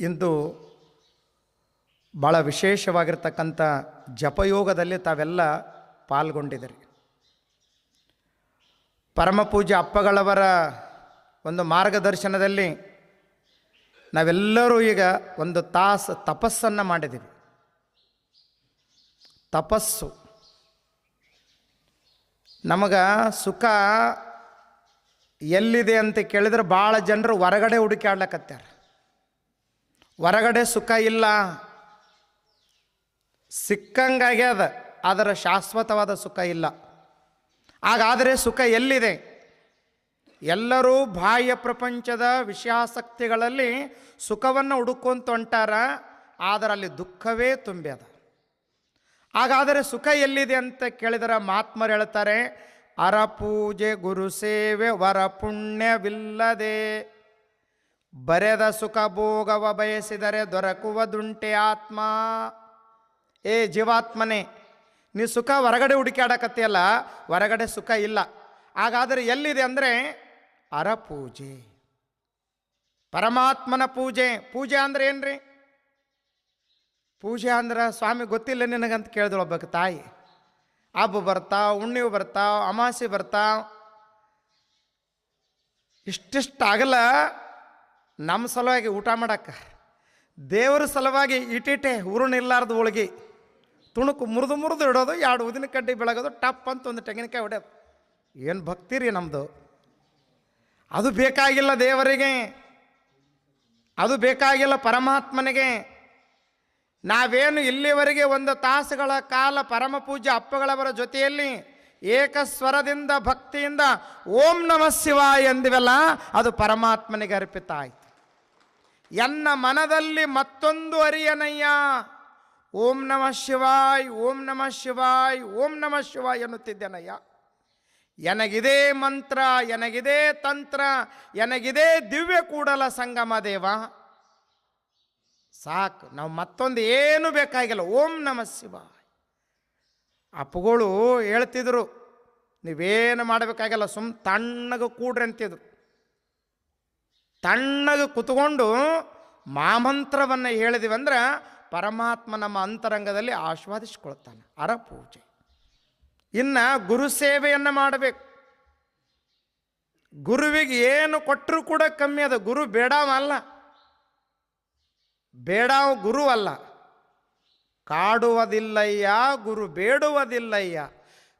ಇಂದು ಭಾಳ ವಿಶೇಷವಾಗಿರ್ತಕ್ಕಂಥ ಜಪಯೋಗದಲ್ಲಿ ತಾವೆಲ್ಲ ಪಾಲ್ಗೊಂಡಿದ್ದೀರಿ. ಪರಮಪೂಜ್ಯ ಅಪ್ಪಗಳವರ ಒಂದು ಮಾರ್ಗದರ್ಶನದಲ್ಲಿ ನಾವೆಲ್ಲರೂ ಈಗ ಒಂದು ತಾಸು ತಪಸ್ಸನ್ನು ಮಾಡಿದ್ದೀವಿ ತಪಸ್ಸು. ನಮಗೆ ಸುಖ ಎಲ್ಲಿದೆ ಅಂತ ಕೇಳಿದ್ರೆ ಭಾಳ ಜನರು ಹೊರಗಡೆ ಹುಡುಕಾಡ್ಲಕತ್ಯಾರ ಹೊರಗಡೆ ಸುಖ ಇಲ್ಲ. ಸಿಕ್ಕಂಗಾಗ್ಯದ ಅದರ ಶಾಶ್ವತವಾದ ಸುಖ ಇಲ್ಲ. ಹಾಗಾದರೆ ಸುಖ ಎಲ್ಲಿದೆ? ಎಲ್ಲರೂ ಬಾಹ್ಯ ಪ್ರಪಂಚದ ವಿಷಯಾಸಕ್ತಿಗಳಲ್ಲಿ ಸುಖವನ್ನು ಹುಡುಕೊಂತ ಹೊಂಟಾರ, ಆದರೆ ಅಲ್ಲಿ ದುಃಖವೇ ತುಂಬ್ಯದ ಹಾಗಾದರೆ ಸುಖ ಎಲ್ಲಿದೆ ಅಂತ ಕೇಳಿದರೆ ಮಹಾತ್ಮರು ಹೇಳ್ತಾರೆ ಅರ ಪೂಜೆ ಗುರು ಸೇವೆ ವರ ಪುಣ್ಯವಿಲ್ಲದೆ ಬರೆದ ಸುಖ ಭೋಗವ ಬಯಸಿದರೆ ದೊರಕುವ ದುಂಟೆ ಆತ್ಮ. ಏ ಜೀವಾತ್ಮನೇ, ನೀ ಸುಖ ಹೊರಗಡೆ ಹುಡುಕಾಡಕತ್ತೀಯಲ್ಲ ಹೊರಗಡೆ ಸುಖ ಇಲ್ಲ. ಹಾಗಾದರೆ ಎಲ್ಲಿದೆ ಅಂದರೆ ಅರಪೂಜೆ ಪರಮಾತ್ಮನ ಪೂಜೆ. ಪೂಜೆ ಅಂದ್ರೆ ಏನ್ರಿ? ಪೂಜೆ ಅಂದ್ರೆ ಸ್ವಾಮಿ ಗೊತ್ತಿಲ್ಲ ನಿನಗಂತ ಕೇಳ್ದೊಳ್ಬೇಕು ತಾಯಿ. ಹಬ್ಬ ಬರ್ತಾವ ಉಣ್ಣಿವು ಬರ್ತಾವ ಅಮಾಸೆ ಬರ್ತಾವ ಇಷ್ಟಿಷ್ಟು ಆಗಲ್ಲ. ನಮ್ಮ ಸಲುವಾಗಿ ಊಟ ಮಾಡಕ್ಕೆ. ದೇವರ ಸಲುವಾಗಿ ಇಟಿಟೆ ಉರುಣಿಲ್ಲಾರ್ದು ಹೋಳಿಗೆ. ತುಣುಕು ಮುರಿದು ಮುರಿದು ಇಡೋದು, ಎರಡು ಉದಿನ ಕಡ್ಡಿ ಬೆಳಗೋದು, ಟಪ್ ಅಂತ ಒಂದು ತೆಂಗಿನಕಾಯಿ ಹೊಡೆಯೋದು. ಏನು ಭಕ್ತಿ ರೀ ನಮ್ಮದು ಅದು ಬೇಕಾಗಿಲ್ಲ ದೇವರಿಗೆ. ಅದು ಬೇಕಾಗಿಲ್ಲ ಪರಮಾತ್ಮನಿಗೆ. ನಾವೇನು ಇಲ್ಲಿವರೆಗೆ ಒಂದು ತಾಸುಗಳ ಕಾಲ ಪರಮ ಪೂಜ್ಯ ಅಪ್ಪಗಳವರ ಜೊತೆಯಲ್ಲಿ ಏಕಸ್ವರದಿಂದ ಭಕ್ತಿಯಿಂದ ಓಂ ನಮಃ ಶಿವಾಯ ಎಂದಿವೆಲ್ಲ, ಅದು ಪರಮಾತ್ಮನಿಗೆ ಅರ್ಪಿತ ಆಯಿತು. ಎನ್ನ ಮನದಲ್ಲಿ ಮತ್ತೊಂದು ಅರಿಯನಯ್ಯ. ಓಂ ನಮ ಶಿವಾಯ್, ಓಂ ನಮ ಶಿವಾಯ್, ಓಂ ನಮ ಶಿವಾಯ್ ಎನ್ನುತ್ತಿದ್ದೇನಯ್ಯ. ಎನಗಿದೇ ಮಂತ್ರ, ಎನಗಿದೇ ತಂತ್ರ, ಎನಗಿದೇ ದಿವ್ಯ ಕೂಡಲ ಸಂಗಮ ದೇವ. ಸಾಕು, ನಾವು ಮತ್ತೊಂದು ಏನು ಬೇಕಾಗಿಲ್ಲ. ಓಂ ನಮ ಶಿವಾಯ್. ಅಪ್ಪಗಳು ಹೇಳ್ತಿದ್ರು, ನೀವೇನು ಮಾಡಬೇಕಾಗಿಲ್ಲ, ಸುಮ್ ತಣ್ಣಗೆ ಕೂಡ್ರಿ ಅಂತಿದ್ರು. ತಣ್ಣಗೆ ಕುತ್ಕೊಂಡು ಮಾಮಂತ್ರವನ್ನು ಹೇಳಿದಿವಂದ್ರೆ ಪರಮಾತ್ಮ ನಮ್ಮ ಅಂತರಂಗದಲ್ಲಿ ಆಸ್ವಾದಿಸ್ಕೊಳ್ತಾನೆ, ಅರ ಪೂಜೆ. ಇನ್ನು ಗುರು ಸೇವೆಯನ್ನು ಮಾಡಬೇಕು. ಗುರುವಿಗೆ ಏನು ಕೊಟ್ಟರೂ ಕೂಡ ಕಮ್ಮಿ, ಅದ ಗುರು ಬೇಡವ ಅಲ್ಲ. ಬೇಡವ ಗುರು ಅಲ್ಲ. ಕಾಡುವುದಿಲ್ಲಯ್ಯ, ಗುರು ಬೇಡುವುದಿಲ್ಲಯ್ಯ.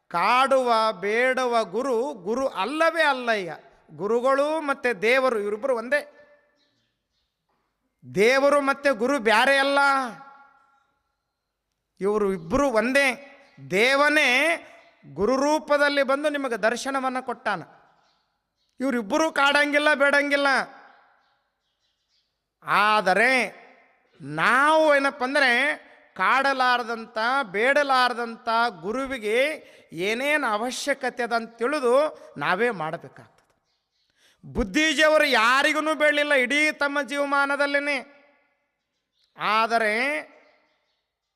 ಕಾಡುವ, ಬೇಡುವ ಗುರು ಗುರು ಅಲ್ಲವೇ ಅಲ್ಲಯ್ಯ. ಗುರುಗಳು ಮತ್ತು ದೇವರು ಇವರಿಬ್ಬರು ಒಂದೇ. ದೇವರು ಮತ್ತು ಗುರು ಬ್ಯಾರೆ ಅಲ್ಲ. ಇವರು ಇಬ್ಬರು ಒಂದೇ. ದೇವನೇ ಗುರು ರೂಪದಲ್ಲಿ ಬಂದು ನಿಮಗೆ ದರ್ಶನವನ್ನು ಕೊಟ್ಟಾನ. ಇವರಿಬ್ಬರು ಕಾಡಂಗಿಲ್ಲ ಬೇಡಂಗಿಲ್ಲ. ಆದರೆ ನಾವು ಏನಪ್ಪ ಅಂದರೆ ಕಾಡಲಾರದಂಥ, ಬೇಡಲಾರದಂಥ ಗುರುವಿಗೆ ಏನೇನು ಅವಶ್ಯಕತೆ ಅದ ಅಂತ ತಿಳಿದು ನಾವೇ ಮಾಡಬೇಕಾಗ್ತದೆ. ಬುದ್ಧಿಜೀವರು ಯಾರಿಗೂ ಬೇಡಲಿಲ್ಲ ಇಡೀ ತಮ್ಮ ಜೀವಮಾನದಲ್ಲೇ ಆದರೆ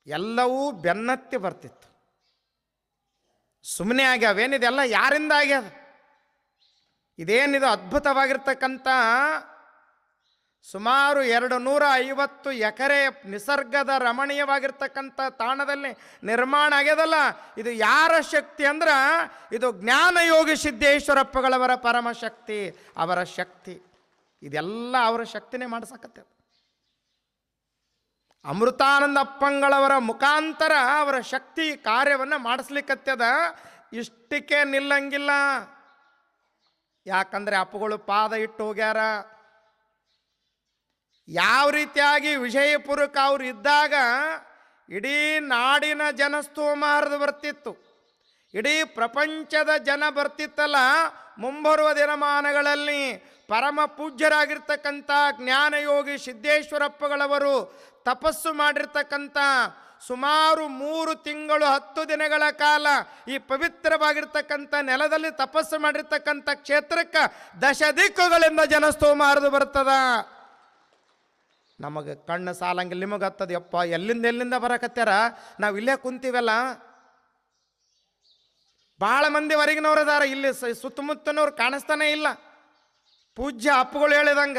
ಎಲ್ಲವೂ ಬೆನ್ನತ್ತಿ ಬರ್ತಿತ್ತು. ಸುಮ್ಮನೆ ಆಗ್ಯಾವೇನಿದೆಲ್ಲ ಯಾರಿಂದ ಆಗ್ಯದ ಇದೇನಿದು ಅದ್ಭುತವಾಗಿರ್ತಕ್ಕಂಥ ಸುಮಾರು ಎರಡು ನೂರ ಐವತ್ತು ಎಕರೆ ನಿಸರ್ಗದ ರಮಣೀಯವಾಗಿರ್ತಕ್ಕಂಥ ತಾಣದಲ್ಲಿ ನಿರ್ಮಾಣ ಆಗ್ಯದಲ್ಲ. ಇದು ಯಾರ ಶಕ್ತಿ ಅಂದ್ರೆ, ಇದು ಜ್ಞಾನಯೋಗಿ ಸಿದ್ದೇಶ್ವರಪ್ಪಗಳವರ ಪರಮಶಕ್ತಿ, ಅವರ ಶಕ್ತಿ. ಇದೆಲ್ಲ ಅವರ ಶಕ್ತಿನೇ ಮಾಡಿಸಕತ್ತೆ. ಅಮೃತಾನಂದ ಅಪ್ಪಂಗಳವರ ಮುಖಾಂತರ ಅವರ ಶಕ್ತಿ ಕಾರ್ಯವನ್ನು ಮಾಡಿಸ್ಲಿಕ್ಕತ್ತದ ಇಷ್ಟಕ್ಕೆ ನಿಲ್ಲಂಗಿಲ್ಲ. ಯಾಕಂದರೆ ಅಪ್ಪಗಳು ಪಾದ ಇಟ್ಟು ಹೋಗ್ಯಾರ. ಯಾವ ರೀತಿಯಾಗಿ ವಿಜಯಪುರಕ್ಕೆ ಅವ್ರು ಇದ್ದಾಗ ಇಡೀ ನಾಡಿನ ಜನಸ್ತೋಮ ಹರಿದು ಬರ್ತಿತ್ತು. ಇಡೀ ಪ್ರಪಂಚದ ಜನ ಬರ್ತಿತ್ತಲ್ಲ, ಮುಂಬರುವ ದಿನಮಾನಗಳಲ್ಲಿ ಪರಮ ಪೂಜ್ಯರಾಗಿರ್ತಕ್ಕಂಥ ಜ್ಞಾನಯೋಗಿ ಸಿದ್ದೇಶ್ವರಪ್ಪಗಳವರು ತಪಸ್ಸು ಮಾಡಿರ್ತಕ್ಕಂಥ ಸುಮಾರು ಮೂರು ತಿಂಗಳು, ಹತ್ತು ದಿನಗಳ ಕಾಲ ಈ ಪವಿತ್ರವಾಗಿರ್ತಕ್ಕಂಥ ನೆಲದಲ್ಲಿ ತಪಸ್ಸು ಮಾಡಿರ್ತಕ್ಕಂಥ ಕ್ಷೇತ್ರಕ್ಕೆ ದಶ ದಿಕ್ಕುಗಳಿಂದ ಜನಸ್ತೋಮ ಹರಿದು ಬರ್ತದ. ನಮಗೆ ಕಣ್ಣು ಸಾಲಂಗಿಲ್ಲ, ನಿಮಗೆ ಯಪ್ಪ, ಎಲ್ಲಿಂದ ಎಲ್ಲಿಂದ ಬರಕತ್ಯಾರ? ನಾವು ಇಲ್ಲೇ ಕುಂತೀವಲ್ಲ? ಭಾಳ ಮಂದಿ ಹೊರಗಿನವ್ರು ಅದಾರ ಇಲ್ಲಿ ಸುತ್ತಮುತ್ತನವ್ರು ಕಾಣಿಸ್ತಾನೆ ಇಲ್ಲ. ಪೂಜ್ಯ ಅಪ್ಪುಗಳು ಹೇಳಿದಂಗ,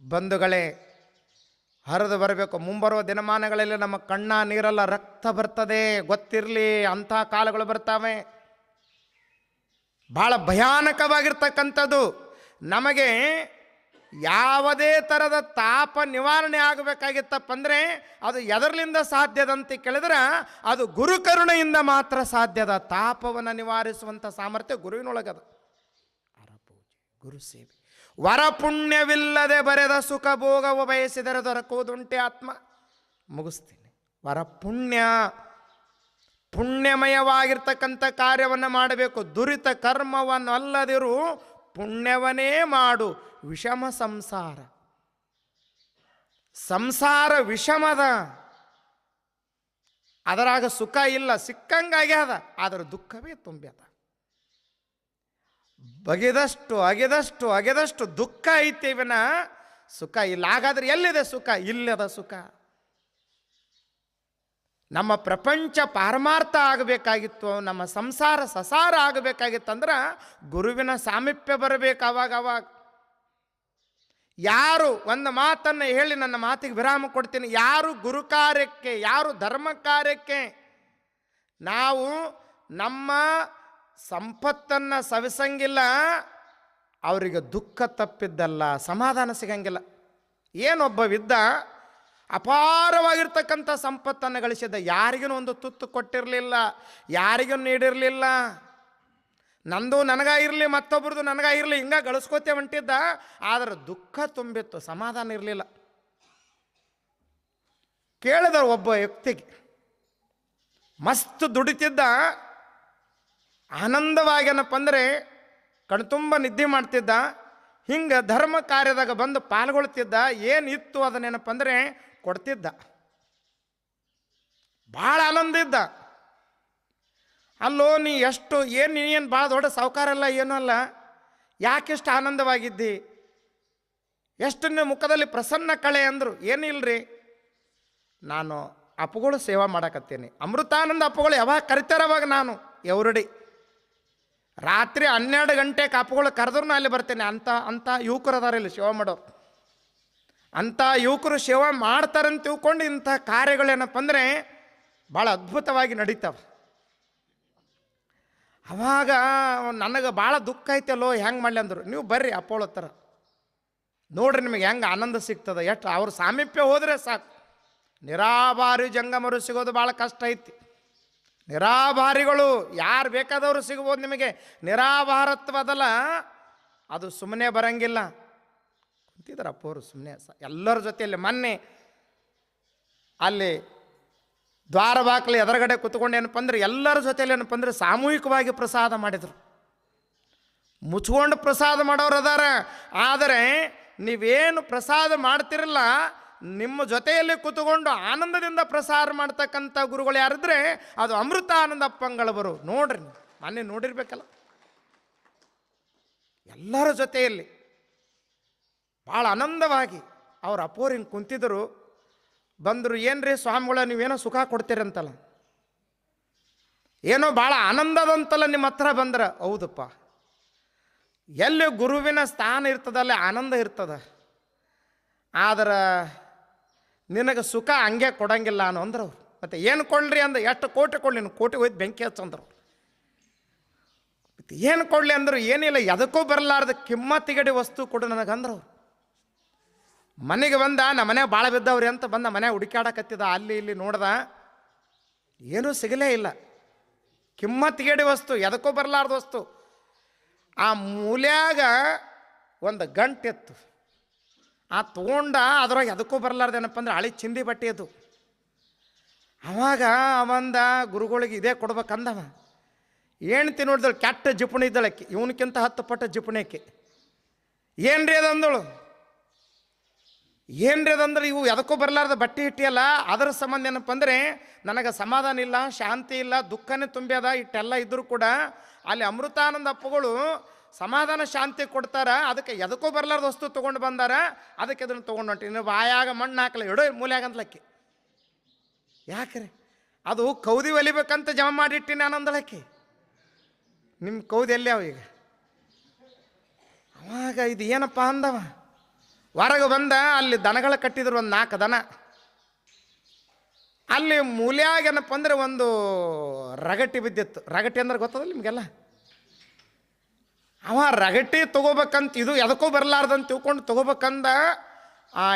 ಬಂಧುಗಳೇ, ಹರಿದು ಬರಬೇಕು. ಮುಂಬರುವ ದಿನಮಾನಗಳಲ್ಲಿ ನಮ್ಮ ಕಣ್ಣ ನೀರೆಲ್ಲ ರಕ್ತ ಬರ್ತದೆ, ಗೊತ್ತಿರಲಿ, ಅಂಥ ಕಾಲಗಳು ಬರ್ತಾವೆ. ಭಾಳ ಭಯಾನಕವಾಗಿರ್ತಕ್ಕಂಥದ್ದು. ನಮಗೆ ಯಾವುದೇ ಥರದ ತಾಪ ನಿವಾರಣೆ ಆಗಬೇಕಾಗಿತ್ತಪ್ಪ ಅಂದರೆ ಅದು ಎದರ್ಲಿಂದ ಸಾಧ್ಯದಂತೆ ಕೇಳಿದ್ರೆ ಅದು ಗುರುಕರುಣೆಯಿಂದ ಮಾತ್ರ ಸಾಧ್ಯದ ತಾಪವನ್ನು ನಿವಾರಿಸುವಂಥ ಸಾಮರ್ಥ್ಯ ಗುರುವಿನೊಳಗದ. ಗುರು ಸೇವೆ. ವರ ಪುಣ್ಯವಿಲ್ಲದೆ ಬರೆದ ಸುಖ ಭೋಗವು ಬಯಸಿದರೆ ದೊರಕುವುದುಂಟೆ ಆತ್ಮ. ಮುಗಿಸ್ತೀನಿ. ವರ ಪುಣ್ಯ, ಪುಣ್ಯಮಯವಾಗಿರ್ತಕ್ಕಂಥ ಕಾರ್ಯವನ್ನು ಮಾಡಬೇಕು. ದುರಿತ ಕರ್ಮವನ್ನು ಅಲ್ಲದಿರು ಪುಣ್ಯವನ್ನೇ ಮಾಡು. ವಿಷಮ ಸಂಸಾರ. ಸಂಸಾರ ವಿಷಮದ. ಅದರಾಗ ಸುಖ ಇಲ್ಲ ಸಿಕ್ಕಂಗಾಗ್ಯದ ಅದರ ದುಃಖವೇ ತುಂಬ್ಯದ. ಬಗೆದಷ್ಟು, ಅಗೆದಷ್ಟು ಅಗೆದಷ್ಟು ದುಃಖ ಐತೆ ವಿನ, ಸುಖ ಇಲ್ಲ. ಹಾಗಾದ್ರೆ ಎಲ್ಲಿದೆ ಸುಖ? ಇಲ್ಲದ ಸುಖ. ನಮ್ಮ ಪ್ರಪಂಚ ಪಾರಮಾರ್ಥ ಆಗಬೇಕಾಗಿತ್ತು, ನಮ್ಮ ಸಂಸಾರ ಸಸಾರ ಆಗಬೇಕಾಗಿತ್ತಂದ್ರೆ ಗುರುವಿನ ಸಾಮೀಪ್ಯ ಬರಬೇಕು ಅವಾಗ ಅವಾಗ ಯಾರು ಒಂದು ಮಾತನ್ನು ಹೇಳಿ ನನ್ನ ಮಾತಿಗೆ ವಿರಾಮ ಕೊಡ್ತೀನಿ. ಯಾರು ಗುರು ಕಾರ್ಯಕ್ಕೆ, ಯಾರು ಧರ್ಮ ಕಾರ್ಯಕ್ಕೆ? ನಾವು ನಮ್ಮ ಸಂಪತ್ತನ್ನು ಸವಿಸಂಗಿಲ್ಲ, ಅವರಿಗೆ ದುಃಖ ತಪ್ಪಿದ್ದಲ್ಲ, ಸಮಾಧಾನ ಸಿಗಂಗಿಲ್ಲ. ಏನೊಬ್ಬವಿದ್ದ ಅಪಾರವಾಗಿರ್ತಕ್ಕಂಥ ಸಂಪತ್ತನ್ನು ಗಳಿಸಿದ್ದ ಯಾರಿಗೂ ಒಂದು ತುತ್ತು ಕೊಟ್ಟಿರಲಿಲ್ಲ, ಯಾರಿಗೂ ನೀಡಿರಲಿಲ್ಲ. ನಂದು ನನಗ ಇರಲಿ ಮತ್ತೊಬ್ರದ್ದು ನನಗ ಇರಲಿ, ಹಿಂಗ ಹೊಂಟಿದ್ದ ಆದರೆ ದುಃಖ ತುಂಬಿತ್ತು, ಸಮಾಧಾನ ಇರಲಿಲ್ಲ. ಕೇಳಿದ ಒಬ್ಬ ವ್ಯಕ್ತಿಗೆ ಮಸ್ತ್ ದುಡಿತಿದ್ದ ಆನಂದವಾಗೇನಪ್ಪ ಅಂದರೆ ಕಣ್ತುಂಬ ನಿದ್ದೆ ಮಾಡ್ತಿದ್ದ. ಹಿಂಗೆ ಧರ್ಮ ಕಾರ್ಯದಾಗ ಬಂದು ಪಾಲ್ಗೊಳ್ತಿದ್ದ ಏನಿತ್ತು ಅದನ್ನೇನಪ್ಪ ಅಂದರೆ ಕೊಡ್ತಿದ್ದ. ಭಾಳ ಆನಂದ ಇದ್ದ. ಅಲ್ಲೋ, ನೀ ಎಷ್ಟು, ಏನು ಏನು ಭಾಳ ದೊಡ್ಡ ಸಾವುಕಾರಲ್ಲ ಏನೂ ಅಲ್ಲ. ಯಾಕೆಷ್ಟು ಆನಂದವಾಗಿದ್ದಿ? ಎಷ್ಟು ನಿಮ್ಮ ಮುಖದಲ್ಲಿ ಪ್ರಸನ್ನ ಕಳೆ ಅಂದರು ಏನಿಲ್ಲರಿ ನಾನು ಅಪ್ಪುಗಳು ಸೇವಾ ಮಾಡಕತ್ತೀನಿ. ಅಮೃತಾನಂದ ಅಪ್ಪುಗಳು ಯಾವಾಗ ಕರಿತಾರವಾಗ ನಾನು, ಎವರಡಿ. ರಾತ್ರಿ ಹನ್ನೆರಡು ಗಂಟೆಗೆ ಅಪ್ಪುಗಳು ಕರೆದ್ರು ಅಲ್ಲಿ ಬರ್ತೇನೆ. ಅಂಥ ಅಂಥ ಯುವಕರು ಅದಾರ ಇಲ್ಲಿ ಸೇವಾ ಮಾಡೋರು. ಅಂಥ ಯುವಕರು ಸೇವಾ ಮಾಡ್ತಾರಂತ ತಿಳ್ಕೊಂಡು ಇಂಥ ಕಾರ್ಯಗಳೇನಪ್ಪ ಅಂದರೆ ಭಾಳ ಅದ್ಭುತವಾಗಿ ನಡೀತಾವೆ. ಅವಾಗ ನನಗೆ ಭಾಳ ದುಃಖ ಐತಲ್ಲೋ ಹೆಂಗೆ ಮಾಡಲಿ ಅಂದರು. ನೀವು ಬರ್ರಿ ಅಪ್ಪೋಳ ಹತ್ರ. ನೋಡ್ರಿ ನಿಮಗೆ ಹೆಂಗೆ ಆನಂದ ಸಿಗ್ತದೆ. ಎಷ್ಟು ಅವ್ರ ಸಾಮೀಪ್ಯ ಹೋದರೆ ಸಾಕು. ನಿರಾಭಾರಿ ಜಂಗಮರು ಸಿಗೋದು ಭಾಳ ಕಷ್ಟ ಐತಿ. ನಿರಾಭಾರಿಗಳು ಯಾರು ಬೇಕಾದವರು ಸಿಗ್ಬೋದು ನಿಮಗೆ. ನಿರಾಭಾರತ್ವದಲ್ಲ ಅದು ಸುಮ್ಮನೆ ಬರಂಗಿಲ್ಲ. ಕುಂತಿದ್ದಾರೆ ಅಪ್ಪವರು ಸುಮ್ಮನೆ ಎಲ್ಲರ ಜೊತೆಯಲ್ಲಿ ಮೊನ್ನೆ ಅಲ್ಲಿ ದ್ವಾರ ಬಾಕಲಿ ಎದುರುಗಡೆ ಕುತ್ಕೊಂಡು ಏನಪ್ಪ ಅಂದ್ರೆ ಎಲ್ಲರ ಜೊತೆಯಲ್ಲಿ ಏನಪ್ಪ ಅಂದ್ರೆ ಸಾಮೂಹಿಕವಾಗಿ ಪ್ರಸಾದ ಮಾಡಿದರು. ಮುಚ್ಕೊಂಡು ಪ್ರಸಾದ ಮಾಡೋರು ಅದಾರ. ಆದರೆ ನೀವೇನು ಪ್ರಸಾದ ಮಾಡ್ತಿರಲ್ಲ, ನಿಮ್ಮ ಜೊತೆಯಲ್ಲಿ ಕೂತ್ಕೊಂಡು ಆನಂದದಿಂದ ಪ್ರಸಾರ ಮಾಡ್ತಕ್ಕಂಥ ಗುರುಗಳು ಯಾರಿದ್ರೆ ಅದು ಅಮೃತ ಆನಂದ ಪಂಗಳವರು ನೋಡ್ರಿ. ಮೊನ್ನೆ ನೋಡಿರ್ಬೇಕಲ್ಲ. ಎಲ್ಲರ ಜೊತೆಯಲ್ಲಿ ಭಾಳ ಆನಂದವಾಗಿ ಅವ್ರ ಅಪ್ಪೋರು ಹಿಂಗೆ ಕುಂತಿದ್ರು. ಬಂದರು ರೀ ಸ್ವಾಮಿಗಳ, ನೀವೇನೋ ಸುಖ ಕೊಡ್ತೀರಂತಲ್ಲ? ಏನೋ ಭಾಳ ಆನಂದದಂತಲ್ಲ ನಿಮ್ಮ ಹತ್ರ ಬಂದ್ರೆ. ಹೌದಪ್ಪ. ಎಲ್ಲಿ ಗುರುವಿನ ಸ್ಥಾನ ಇರ್ತದಲ್ಲ ಆನಂದ ಇರ್ತದ. ಆದ್ರೆ ನಿನಗೆ ಸುಖ ಹಂಗೆ ಕೊಡಂಗಿಲ್ಲ ಅನ್ನೋ ಅಂದ್ರೆ ಅವ್ರು. ಮತ್ತು ಏನು ಕೊಡ್ರಿ ಅಂದ್ರೆ ಎಷ್ಟು ಕೋಟಿ ಕೊಡಲಿ ಕೋಟಿ ಹೋಯ್ತು ಬೆಂಕಿ ಹಚ್ಚಂದ್ರು ಏನು ಕೊಡಲಿ ಅಂದರು, ಏನಿಲ್ಲ, ಎದಕ್ಕೂ ಬರಲಾರ್ದ ಕಿಮ್ಮತ್ತಿಗಡಿ ವಸ್ತು ಕೊಡು ನನಗೆ ಅವ್ರು. ಮನೆಗೆ ಬಂದ ಮನೆ ಭಾಳ ಬಿದ್ದವ್ರಿ ಅಂತ ಬಂದ ಮನೆ ಹುಡುಕಾಡಕತ್ತಿದ ಅಲ್ಲಿ ಇಲ್ಲಿ ನೋಡ್ದ, ಏನೂ ಸಿಗಲೇ ಇಲ್ಲ. ಕಿಮ್ಮತ್ತಿಗೇಡಿ ವಸ್ತು, ಎದಕ್ಕೂ ಬರಲಾರ್ದ ವಸ್ತು. ಆ ಮೂಲ್ಯಾಗ ಒಂದು ಗಂಟೆತ್ತು. ಆ ತಗೊಂಡ, ಅದ್ರಾಗ ಎದಕ್ಕೂ ಬರಲಾರ್ದೇನಪ್ಪ ಅಂದ್ರೆ ಹಳಿ ಚಿಂದಿ ಬಟ್ಟೆ ಅದು. ಅವಾಗ ಅವಂದ ಗುರುಗಳಿಗೆ ಇದೇ ಕೊಡ್ಬೇಕಂದವ. ಹೆಣ್ತಿ ನೋಡಿದಳು, ಕೆಟ್ಟ ಜಿಪುಣಿ ಇದ್ದಳಕ್ಕೆ ಇವನಕ್ಕಿಂತ ಹತ್ತು ಪಟ್ಟು ಜಿಪುಣಿಕೆ ಅದು ಅದಂದಳು? ಏನ್ರಿ ಅದಂದ್ರೆ ಇವು ಎದಕ್ಕೂ ಬರಲಾರ್ದ ಬಟ್ಟೆ ಇಟ್ಟಿಯಲ್ಲ, ಅದರ ಸಂಬಂಧ ಏನಪ್ಪ ಅಂದರೆ ನನಗೆ ಸಮಾಧಾನ ಇಲ್ಲ, ಶಾಂತಿ ಇಲ್ಲ, ದುಃಖನೇ ತುಂಬ್ಯದ, ಇಟ್ಟೆಲ್ಲ ಇದ್ದರೂ ಕೂಡ ಅಲ್ಲಿ ಅಮೃತಾನಂದ ಅಪ್ಪಗಳು ಸಮಾಧಾನ, ಶಾಂತಿ ಕೊಡ್ತಾರ. ಅದಕ್ಕೆ ಎದಕ್ಕೂ ಬರಲಾರ್ದ ವಸ್ತು ತೊಗೊಂಡು ಬಂದಾರ. ಅದಕ್ಕೆ ಅದನ್ನು ತೊಗೊಂಡು ಹೊಂಟಿ ನೀವು ಬಾಯಾಗ ಮಣ್ಣು ಹಾಕಲ್ಲ ಎಡೋ ಅಂತಲಕ್ಕಿ ಯಾಕ್ರಿ? ಅದು ಕೌದಿ ಒಲಿಬೇಕಂತ ಜಮಾ ಮಾಡಿಟ್ಟಿನಿ ಆನಂದಳಕ್ಕೆ ನಿಮ್ಮ ಕೌದಿ ಎಲ್ಲಿ ಅವ ಈಗ? ಅವಾಗ ಇದು ಏನಪ್ಪ ಅಂದವ? ಹೊರಗೆ ಬಂದ, ಅಲ್ಲಿ ದನಗಳ ಕಟ್ಟಿದ್ರು ಒಂದು ನಾಲ್ಕು ದನ. ಅಲ್ಲಿ ಮೂಲ್ಯಾಗೇನಪ್ಪ ಅಂದ್ರೆ ಒಂದು ರಗಟ್ಟಿ ಬಿದ್ದಿತ್ತು. ರಗಟ್ಟಿ ಅಂದ್ರೆ ಗೊತ್ತದ ನಿಮಗೆಲ್ಲ? ಅವ ರಗಟ್ಟಿ ತಗೋಬೇಕಂತ ಇದು ಎದಕ್ಕೂ ಬರಲಾರ್ದಂತ ತಿಳ್ಕೊಂಡು ತಗೋಬೇಕಂದ, ಆ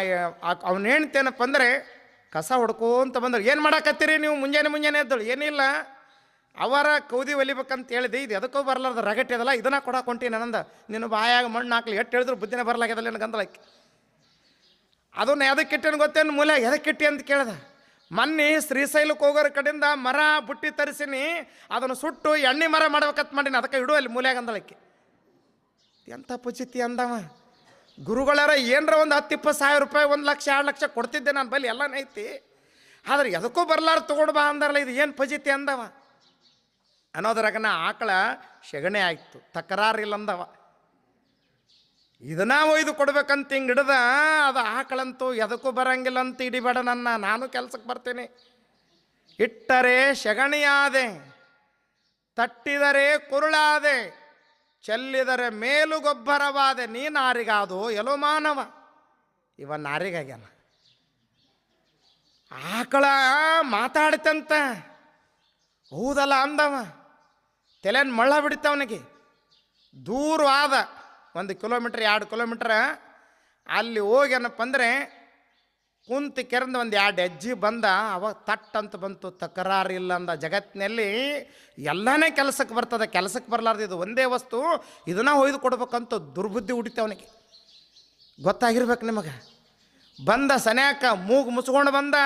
ಅವನ ಹೆಣ್ತೇನಪ್ಪ ಅಂದರೆ ಕಸ ಹೊಡ್ಕೋಂತ ಬಂದ್ರು. ಏನು ಮಾಡಾಕತ್ತೀರಿ ನೀವು? ಮುಂಜಾನೆ ಮುಂಜಾನೆ ಎದ್ದಳು. ಏನಿಲ್ಲ. ಅವರ ಕೌದಿ ಒಲಿಬೇಕಂತ ಹೇಳಿದೆ. ಇದು ಎದಕ್ಕೂ ಬರಲಾರ್ದ ರಗಟ್ಟಿ ಅದಲ್ಲ. ಇದನ್ನ ಕೊಡಕ್ಕೆ ಹೊಂಟೀನಿ ನಂದ ನೀನು ಬಾಯಾಗ ಮಣ್ಣು ಹಾಕ್ಲಿ. ಎಟ್ಟು ಹೇಳಿದ್ರು ಬುದ್ಧಿನೇ ಬರಲಾಗ್ಯದಲ್ಲ ನನಗಂದಳಕ್ಕೆ ಅದನ್ನ ಎದಕ್ಕೆ ಇಟ್ಟೇನು ಗೊತ್ತೇನು? ಮೂಲ ಎದಕ್ಕೆ ಇಟ್ಟಿ ಅಂತ ಕೇಳ್ದ. ಮೊನ್ನೆ ಶ್ರೀಶೈಲಕ್ಕೆ ಹೋಗೋರ ಕಡೆಯಿಂದ ಮರ ಬುಟ್ಟಿ ತರಿಸಿನಿ, ಅದನ್ನು ಸುಟ್ಟು ಎಣ್ಣೆ ಮರ ಮಾಡ್ಬೇಕಂತ ಮಾಡೀನಿ, ಅದಕ್ಕೆ ಇಡು ಅಲ್ಲಿ ಮೂಲ್ಯಾಗ ಅಂದಳಕ್ಕೆ. ಎಂಥ ಪುಚಿತಿ ಅಂದವ? ಗುರುಗಳಾರ ಏನರ ಒಂದು ಹತ್ತು ಇಪ್ಪತ್ತು ಸಾವಿರ ರೂಪಾಯಿ, ಒಂದು ಲಕ್ಷ, ಎರಡು ಲಕ್ಷ ಕೊಡ್ತಿದ್ದೆ ನಾನು ಬಲ್ಲಿ ಎಲ್ಲನೇ ಐತಿ. ಆದ್ರೆ ಎದಕ್ಕೂ ಬರ್ಲಾರ ತೊಗೊಂಡು ಬಾ ಅಂದಾರಲ್ಲ, ಇದು ಏನು ಪಜಿತಿ ಅಂದವ? ಅನ್ನೋದ್ರಾಗನ ಆಕಳ ಸೆಗಣೆ ಆಯಿತು ತಕರಾರಿಲ್ಲ ಅಂದವ ಇದನ್ನ ಒಯ್ದು ಕೊಡ್ಬೇಕಂತ ಹಿಂಗೆ ಹಿಡ್ದ, ಅದು ಆಕಳಂತೂ ಎದಕ್ಕೂ ಬರಂಗಿಲ್ಲ ಅಂತ ಇಡಿಬೇಡ ನನ್ನ, ನಾನು ಕೆಲ್ಸಕ್ಕೆ ಬರ್ತೇನೆ. ಇಟ್ಟರೆ ಶಗಣಿಯಾದೆ, ತಟ್ಟಿದರೆ ಕುರುಳಾದೆ, ಚೆಲ್ಲಿದರೆ ಮೇಲು ಗೊಬ್ಬರವಾದೆ, ನೀ ನಾರಿಗಾದು ಎಲೋ ಮಾನವ. ಇವ ನಾರಿಗಾಗ್ಯಾನ. ಆಕಳ ಮಾತಾಡ್ತಂತ, ಹೌದಲ್ಲ ಅಂದವ. ತಲೆನ್ ಮಳ್ಳ ಬಿಡಿತವನಿಗೆ. ದೂರವಾದ. ಒಂದು ಕಿಲೋಮೀಟ್ರ್, ಎರಡು ಕಿಲೋಮೀಟ್ರ್. ಅಲ್ಲಿ ಹೋಗ್ಯಾನಪ್ಪ ಅಂದರೆ, ಕುಂತು ಕೆರೆದು ಒಂದು ಎರಡು ಹೆಜ್ಜೆ ಬಂದ ಅವಾಗ ತಟ್ ಅಂತ ಬಂತು ತಕರಾರಿಲ್ಲ ಅಂದ ಜಗತ್ತಿನಲ್ಲಿ. ಎಲ್ಲನೇ ಕೆಲಸಕ್ಕೆ ಬರ್ತದೆ, ಕೆಲಸಕ್ಕೆ ಬರಲಾರ್ದು ಇದು ಒಂದೇ ವಸ್ತು, ಇದನ್ನ ಒಯ್ದು ಕೊಡ್ಬೇಕಂತ ದುರ್ಬುದ್ಧಿ ಹುಡಿತವನಿಗೆ ಗೊತ್ತಾಗಿರ್ಬೇಕು ನಿಮಗೆ. ಬಂದ ಸನ್ಯಾಕ ಮೂಗು ಮುಚ್ಕೊಂಡು ಬಂದ.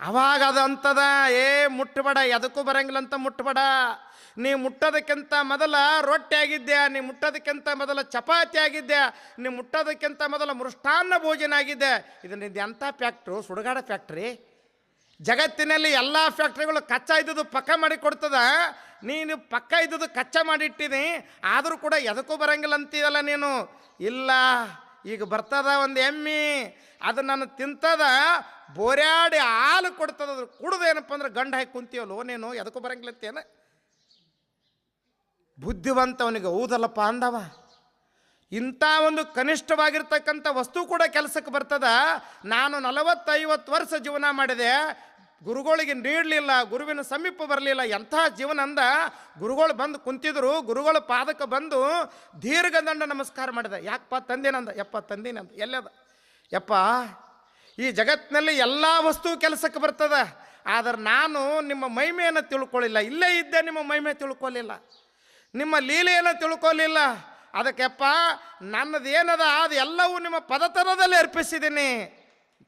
ಅವಾಗ ಅದು ಅಂತದ ಏ ಮುಟ್ಟಬೇಡ, ಎದಕ್ಕೂ ಬರಂಗಿಲ್ಲ ಅಂತ ಮುಟ್ಟಬೇಡ. ನೀ ಮುಟ್ಟೋದಕ್ಕಿಂತ ಮೊದಲ ರೊಟ್ಟಿ ಆಗಿದ್ದೆ ನೀ ಮುಟ್ಟೋದಕ್ಕಿಂತ ಮೊದಲ ಚಪಾತಿ ಆಗಿದ್ದೆ ನೀ ಮುಟ್ಟೋದಕ್ಕಿಂತ ಮೊದಲ ಮೃಷ್ಟಾನ್ನ ಭೋಜನ ಆಗಿದೆ ಇದು ನಿಂದು ಎಂಥ ಫ್ಯಾಕ್ಟ್ರು? ಸುಡುಗಾಡ ಫ್ಯಾಕ್ಟ್ರಿ? ಜಗತ್ತಿನಲ್ಲಿ ಎಲ್ಲ ಫ್ಯಾಕ್ಟ್ರಿಗಳು ಕಚ್ಚಾ ಇದ್ದದ್ದು ಪಕ್ಕ ಮಾಡಿ ಕೊಡ್ತದ? ನೀನು ಪಕ್ಕ ಇದ್ದದ್ದು ಕಚ್ಚಾ ಮಾಡಿಟ್ಟಿನಿ ಆದರೂ ಕೂಡ ಎದಕ್ಕೂ ಬರಂಗಿಲ್ಲ ಅಂತೀಯಲ್ಲ ನೀನು. ಇಲ್ಲ, ಈಗ ಬರ್ತದ ಒಂದು ಎಮ್ಮಿ, ಅದು ನಾನು ತಿಂತದ, ಬೋರ್ಯಾಡಿ ಹಾಲು ಕೊಡ್ತದ ಅದು ಕುಡ್ದೇನಪ್ಪ ಅಂದ್ರೆ ಗಂಡ ಹಾಕಿ ಕುಂತೀವಲ್ಲೋ ನೀನು? ಎದಕ್ಕೂ ಬರಂಗಿಲ್ಲ ಅಂತೇನ ಬುದ್ಧಿವಂತವನಿಗೆ ಹೌದಲ್ಲಪ್ಪ ಅಂದವ ಇಂಥ ಒಂದು ಕನಿಷ್ಠವಾಗಿರ್ತಕ್ಕಂಥ ವಸ್ತು ಕೂಡ ಕೆಲಸಕ್ಕೆ ಬರ್ತದ? ನಾನು ನಲವತ್ತೈವತ್ತು ವರ್ಷ ಜೀವನ ಮಾಡಿದೆ, ಗುರುಗಳಿಗೆ ನೀಡಲಿಲ್ಲ, ಗುರುವಿನ ಸಮೀಪ ಬರಲಿಲ್ಲ, ಎಂಥ ಜೀವನ ಅಂದ? ಗುರುಗಳು ಬಂದು ಕುಂತಿದ್ರು, ಗುರುಗಳ ಪಾದಕ್ಕೆ ಬಂದು ದೀರ್ಘದಂಡ ನಮಸ್ಕಾರ ಮಾಡಿದೆ. ಯಾಕಪ್ಪ ತಂದೇನಂದ ಯಪ್ಪ ತಂದೇನಂದ ಎಲ್ಲದ ಯಪ್ಪ, ಈ ಜಗತ್ತಿನಲ್ಲಿ ಎಲ್ಲ ವಸ್ತು ಕೆಲಸಕ್ಕೆ ಬರ್ತದ, ಆದ್ರೆ ನಾನು ನಿಮ್ಮ ಮಹಿಮೆಯನ್ನು ತಿಳ್ಕೊಳ್ಳಿಲ್ಲ. ಇಲ್ಲೇ ಇದ್ದೆ ನಿಮ್ಮ ಮಹಿಮೆ ತಿಳ್ಕೊಳ್ಳಿಲ್ಲ. ನಿಮ್ಮ ಲೀಲೆಯನ್ನು ತಿಳ್ಕೊಳ್ಳಿಲ್ಲ. ಅದಕ್ಕೆಪ್ಪ, ನನ್ನದೇನದ ಅದು ಎಲ್ಲವೂ ನಿಮ್ಮ ಪದತನದಲ್ಲಿ ಅರ್ಪಿಸಿದ್ದೀನಿ.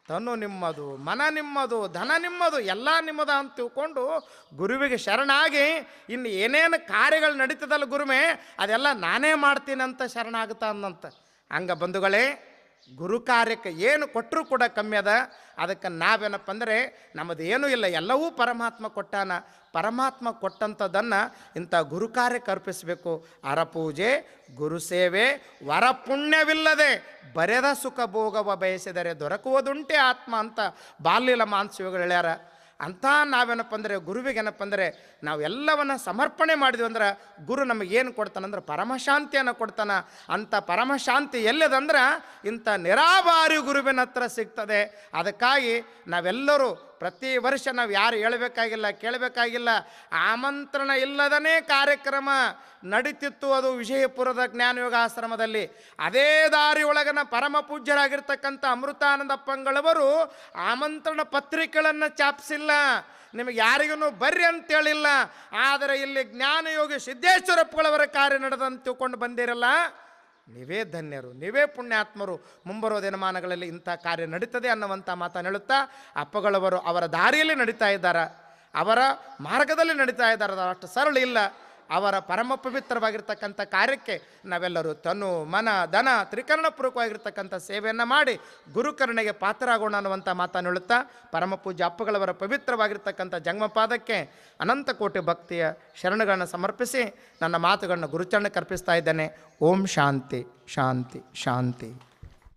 ತನು ನಿಮ್ಮದು, ಮನ ನಿಮ್ಮದು, ಧನ ನಿಮ್ಮದು, ಎಲ್ಲ ನಿಮ್ಮದ ಅಂತ ತಿಳ್ಕೊಂಡು ಗುರುವಿಗೆ ಶರಣಾಗಿ ಇನ್ನು ಏನೇನು ಕಾರ್ಯಗಳು ನಡೀತದಲ್ಲ ಗುರುಮೆ ಅದೆಲ್ಲ ನಾನೇ ಮಾಡ್ತೀನಂತ ಶರಣಾಗುತ್ತಾ ಅಂದಂತ. ಹಂಗ ಬಂಧುಗಳೇ ಗುರು ಕಾರ್ಯಕ್ಕೆ ಏನು ಕೊಟ್ಟರೂ ಕೂಡ ಕಮ್ಮಿ ಅದ. ಅದಕ್ಕೆ ನಾವೇನಪ್ಪ ಅಂದರೆ ನಮ್ಮದು ಏನೂ ಇಲ್ಲ, ಎಲ್ಲವೂ ಪರಮಾತ್ಮ ಕೊಟ್ಟಾನ. ಪರಮಾತ್ಮ ಕೊಟ್ಟಂಥದ್ದನ್ನು ಇಂಥ ಗುರು ಕಾರ್ಯಕ್ಕೆ ಅರ್ಪಿಸಬೇಕು. ಅರಪೂಜೆ, ಗುರು ಸೇವೆ, ವರ ಪುಣ್ಯವಿಲ್ಲದೆ ಬರೆದ ಸುಖ ಭೋಗವ ಬಯಸಿದರೆ ದೊರಕುವುದುಂಟೆ ಆತ್ಮ ಅಂತ ಬಾಲ್ಯಲ ಮಾನ್ಸಿಗಳು ಹೇಳ್ಯಾರ. ಅಂಥ ನಾವೇನಪ್ಪ ಅಂದರೆ ಗುರುವಿಗೇನಪ್ಪ ಅಂದರೆ, ನಾವು ಎಲ್ಲವನ್ನ ಸಮರ್ಪಣೆ ಮಾಡಿದ್ವಿ ಅಂದ್ರೆ, ಗುರು ನಮಗೇನು ಕೊಡ್ತಾನಂದ್ರೆ ಪರಮಶಾಂತಿಯನ್ನು ಕೊಡ್ತಾನ. ಅಂಥ ಪರಮಶಾಂತಿ ಎಲ್ಲದಂದ್ರೆ ಇಂಥ ನಿರಾಬಾರಿ ಗುರುವಿನ ಹತ್ರ ಸಿಗ್ತದೆ. ಅದಕ್ಕಾಗಿ ನಾವೆಲ್ಲರೂ ಪ್ರತಿ ವರ್ಷ ನಾವು ಯಾರು ಹೇಳಬೇಕಾಗಿಲ್ಲ, ಕೇಳಬೇಕಾಗಿಲ್ಲ. ಆಮಂತ್ರಣ ಇಲ್ಲದನೇ ಕಾರ್ಯಕ್ರಮ ನಡೀತಿತ್ತು ಅದು ವಿಜಯಪುರದ ಜ್ಞಾನಯೋಗ ಆಶ್ರಮದಲ್ಲಿ. ಅದೇ ದಾರಿ ಒಳಗನ ಪರಮ ಪೂಜ್ಯರಾಗಿರ್ತಕ್ಕಂಥ ಅಮೃತಾನಂದಪ್ಪಂಗಳವರು ಆಮಂತ್ರಣ ಪತ್ರಿಕೆಗಳನ್ನು ಚಾಪಿಸಿಲ್ಲ. ನಿಮಗೆ ಯಾರಿಗೂ ಬರ್ರಿ ಅಂತೇಳಿಲ್ಲ ಆದರೆ ಇಲ್ಲಿ ಜ್ಞಾನಯೋಗಿ ಸಿದ್ದೇಶ್ವರಪ್ಪಗಳವರ ಕಾರ್ಯ ನಡೆದಂತ ತಿಳ್ಕೊಂಡು ಬಂದಿರಲ್ಲ. ನೀವೇ ಧನ್ಯರು, ನೀವೇ ಪುಣ್ಯಾತ್ಮರು, ಮುಂಬರುವ ದಿನಮಾನಗಳಲ್ಲಿ ಇಂಥ ಕಾರ್ಯ ನಡೀತದೆ ಅನ್ನುವಂಥ ಮಾತನಾಡುತ್ತಾ ಅಪ್ಪಗಳವರು ಅವರ ದಾರಿಯಲ್ಲಿ ನಡೀತಾ ಇದ್ದಾರೆ, ಅವರ ಮಾರ್ಗದಲ್ಲಿ ನಡೀತಾ ಇದ್ದಾರೆ, ಅಷ್ಟು ಸರಳ ಇಲ್ಲ. ಅವರ ಪರಮ ಪವಿತ್ರವಾಗಿರ್ತಕ್ಕಂಥ ಕಾರ್ಯಕ್ಕೆ ನಾವೆಲ್ಲರೂ ತನು, ಮನ, ಧನ ತ್ರಿಕರಣಪೂರ್ವಕವಾಗಿರ್ತಕ್ಕಂಥ ಸೇವೆಯನ್ನು ಮಾಡಿ ಗುರುಕರ್ಣೆಗೆ ಪಾತ್ರರಾಗೋಣ ಅನ್ನುವಂಥ ಮಾತನ್ನು ಹೇಳುತ್ತಾ, ಪರಮ ಪೂಜ್ಯ ಅಪ್ಪಗಳವರ ಪವಿತ್ರವಾಗಿರ್ತಕ್ಕಂಥ ಜನ್ಮಪಾದಕ್ಕೆ ಅನಂತ ಕೋಟಿ ಭಕ್ತಿಯ ಶರಣಗಳನ್ನು ಸಮರ್ಪಿಸಿ ನನ್ನ ಮಾತುಗಳನ್ನು ಗುರುಚರಣಕ್ಕೆ ಅರ್ಪಿಸ್ತಾ ಇದ್ದೇನೆ. ಓಂ ಶಾಂತಿ ಶಾಂತಿ ಶಾಂತಿ.